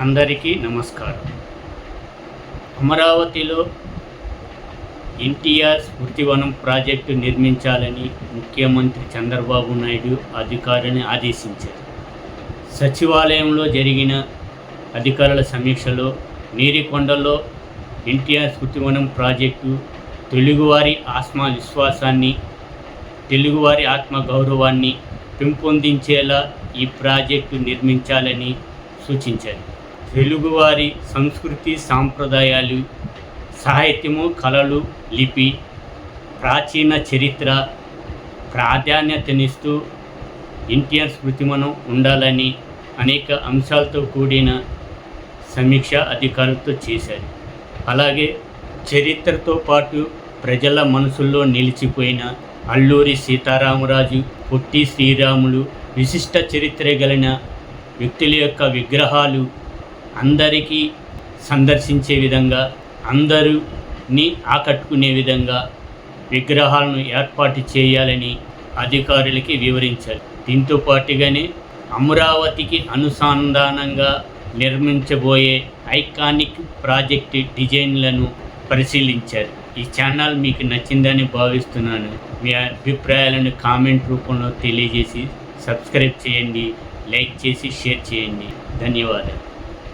అందరికీ నమస్కారం. అమరావతిలో ఎన్టీఆర్ స్మృతివనం ప్రాజెక్టు నిర్మించాలని ముఖ్యమంత్రి చంద్రబాబు నాయుడు అధికారులను ఆదేశించారు. సచివాలయంలో జరిగిన అధికారుల సమీక్షలో నీరికొండలో ఎన్టీఆర్ స్మృతివనం ప్రాజెక్టు తెలుగువారి ఆత్మ విశ్వాసాన్ని తెలుగువారి ఆత్మ గౌరవాన్ని పెంపొందించేలా ఈ ప్రాజెక్టు నిర్మించాలని సూచించారు. తెలుగువారి సంస్కృతి సాంప్రదాయాలు సాహిత్యము కళలు లిపి ప్రాచీన చరిత్ర ప్రాధాన్యతనిస్తూ ఎన్టీఆర్ స్మృతిమనం ఉండాలని అనేక అంశాలతో కూడిన సమీక్ష అధికారులతో చేశారు. అలాగే చరిత్రతో పాటు ప్రజల మనసుల్లో నిలిచిపోయిన అల్లూరి సీతారామరాజు పొట్టి శ్రీరాములు విశిష్ట చరిత్ర కలిగిన వ్యక్తుల యొక్క విగ్రహాలు అందరికీ సందర్శించే విధంగా అందరిని ఆకట్టుకునే విధంగా విగ్రహాలను ఏర్పాటు చేయాలని అధికారులకి వివరించారు. దీంతో పాటుగానే అమరావతికి అనుసంధానంగా నిర్మించబోయే ఐకానిక్ ప్రాజెక్ట్ డిజైన్లను పరిశీలించారు. ఈ ఛానల్ మీకు నచ్చిందని భావిస్తున్నాను. మీ అభిప్రాయాలను కామెంట్ రూపంలో తెలియజేసి సబ్స్క్రైబ్ చేయండి లైక్ చేసి షేర్ చేయండి. ధన్యవాదాలు.